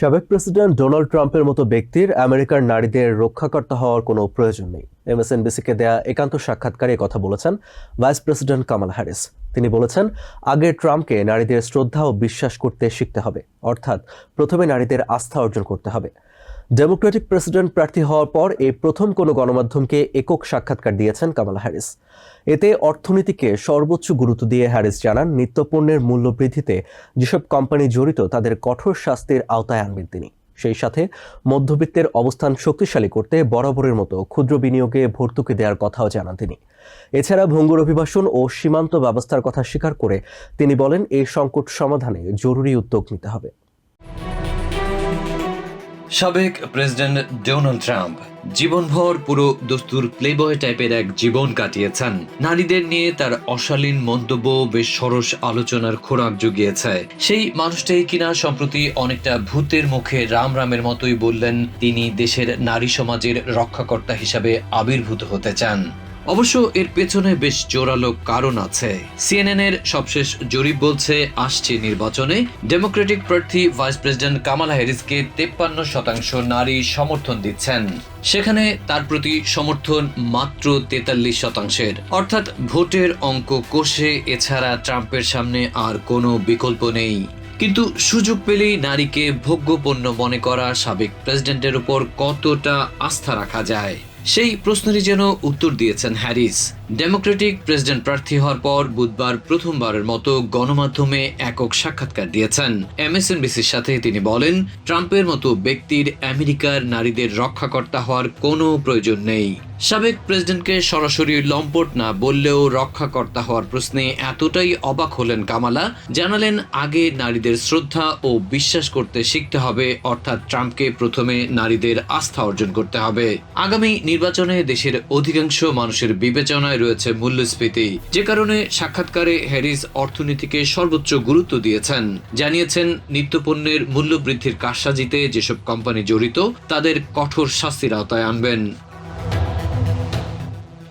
সাবেক president Donald ট্রাম্পের মতো ব্যক্তির আমেরিকার নারীদের রক্ষাকর্তা হওয়ার কোনো প্রয়োজন নেই। এমএসএনবিসিকে দেয়া একান্ত সাক্ষাৎকারে কথা বলেছেন ভাইস প্রেসিডেন্ট কামাল হ্যারিস। তিনি বলেছেন, আগে ট্রাম্পকে নারীদের শ্রদ্ধা ও বিশ্বাস করতে শিখতে হবে, অর্থাৎ প্রথমে নারীদের আস্থা অর্জন করতে হবে। ডেমোক্রেটিক প্রেসিডেন্ট প্রার্থী হওয়ার পর এই প্রথম কোনো গণমাধ্যমকে একক সাক্ষাৎকার দিয়েছেন কামালা হ্যারিস। এতে অর্থনীতিকে সর্বোচ্চ গুরুত্ব দিয়ে হ্যারিস জানান, নিত্যপণ্যের মূল্য বৃদ্ধিতে যেসব কোম্পানি জড়িত তাদের কঠোর শাস্তির আওতায় আনবেন তিনি। সেই সাথে মধ্যবিত্তের অবস্থান শক্তিশালী করতে বরাবরের মতো ক্ষুদ্র বিনিয়োগে ভর্তুকি দেওয়ার কথাও জানান তিনি। এছাড়া ভঙ্গুর অভিবাসন ও সীমান্ত ব্যবস্থার কথা স্বীকার করে তিনি বলেন, এই সংকট সমাধানে জরুরি উদ্যোগ নিতে হবে। সাবেক প্রেসিডেন্ট ডোনাল্ড ট্রাম্প জীবনভর পুরো দস্তুর প্লেবয় টাইপের এক জীবন কাটিয়েছেন। নারীদের নিয়ে তার অশালীন মন্তব্য বেশ সরস আলোচনার খোরাক জুগিয়েছে। সেই মানুষটাই কিনা সম্প্রতি অনেকটা ভূতের মুখে রাম রামের মতোই বললেন, তিনি দেশের নারী সমাজের রক্ষাকর্তা হিসাবে আবির্ভূত হতে চান। অবশ্য এর পেছনে বেশ জোরালো কারণ আছে। সিএনএন এর সবশেষ জরিপ বলছে, আসছে নির্বাচনে ডেমোক্রেটিক প্রার্থী ভাইস প্রেসিডেন্ট কামালা হ্যারিসকে তেপ্পান্ন শতাংশ নারী সমর্থন দিচ্ছেন। সেখানে তার প্রতি সমর্থন মাত্র তেতাল্লিশ শতাংশের। অর্থাৎ ভোটের অঙ্ক কষে, এছাড়া ট্রাম্পের সামনে আর কোনো বিকল্প নেই। কিন্তু সুযোগ পেলেই নারীকে ভোগ্যপণ্য মনে করা সাবেক প্রেসিডেন্টের উপর কতটা আস্থা রাখা যায়? সেই প্রশ্নেরই যেন উত্তর দিয়েছেন হ্যারিস। ডেমোক্রেটিক প্রেসিডেন্ট প্রার্থী হওয়ার পর বুধবার প্রথমবারের মতো গণমাধ্যমে একক সাক্ষাৎকার দিয়েছেন। এমএসএনবিসির সাথে তিনি বলেন, ট্রাম্পের মতো ব্যক্তির আমেরিকার নারীদের রক্ষাকর্তা হওয়ার কোনো প্রয়োজন নেই। সাবেক প্রেসিডেন্টকে সরাসরি লম্পট না বললেও রক্ষাকর্তা হওয়ার প্রশ্নে এতটাই অবাক হলেন কামালা, জানালেন আগে নারীদের শ্রদ্ধা ও বিশ্বাস করতে শিখতে হবে, অর্থাৎ ট্রাম্পকে প্রথমে নারীদের আস্থা অর্জন করতে হবে। আগামী নির্বাচনে দেশের অধিকাংশ মানুষের বিবেচনায় রয়েছে মূল্যস্ফীতি। যে কারণে সাক্ষাৎকারে হ্যারিস অর্থনীতিকে সর্বোচ্চ গুরুত্ব দিয়েছেন। জানিয়েছেন, নিত্যপণ্যের মূল্য বৃদ্ধির কারসাজিতে যেসব কোম্পানি জড়িত, তাদের কঠোর শাস্তির আওতায় আনবেন।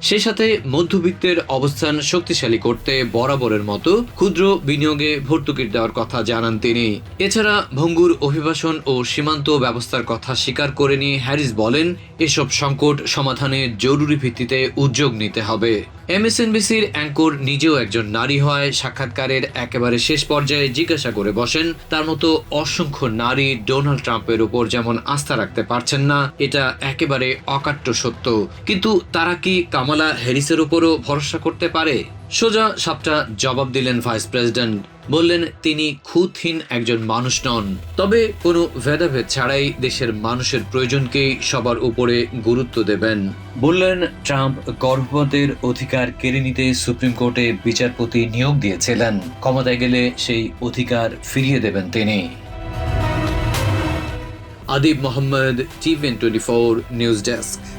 সেই সাথে মধ্যবিত্তের অবস্থান শক্তিশালী করতে বরাবরের মতো ক্ষুদ্র বিনিয়োগে ভর্তুকি দেওয়ার কথা জানান তিনি। এছাড়া ভঙ্গুর অভিবাসন ও সীমান্ত ব্যবস্থার কথা স্বীকার করে নিয়ে হ্যারিস বলেন, এসব সংকট সমাধানে জরুরি ভিত্তিতে উদ্যোগ নিতে হবে। এমএসএনবিসির অ্যাঙ্কর নিজেও একজন নারী হয় সাক্ষাৎকারের একেবারে শেষ পর্যায়ে জিজ্ঞাসা করে বসেন, তার মতো অসংখ্য নারী ডোনাল্ড ট্রাম্পের উপর যেমন আস্থা রাখতে পারছেন না, এটা একেবারে অকাট্য সত্য। কিন্তু তারা কি কামালা হ্যারিসের উপরও ভরসা করতে পারে? সোজা সাপটা জবাব দিলেন ভাইস প্রেসিডেন্ট। বললেন, তিনি খুঁতহীন একজন মানুষ নন। তবে কোনো ভেদাভেদ ছাড়াই দেশের মানুষের প্রয়োজনকেই সবার উপরে গুরুত্ব দেবেন। বললেন, ট্রাম্প গর্ভবতের অধিকার কেড়ে নিতে সুপ্রিম কোর্টে বিচারপতি নিয়োগ দিয়েছিলেন। ক্ষমতায় গেলে সেই অধিকার ফিরিয়ে দেবেন তিনি। Adib Mohammad TVN twenty four news desk.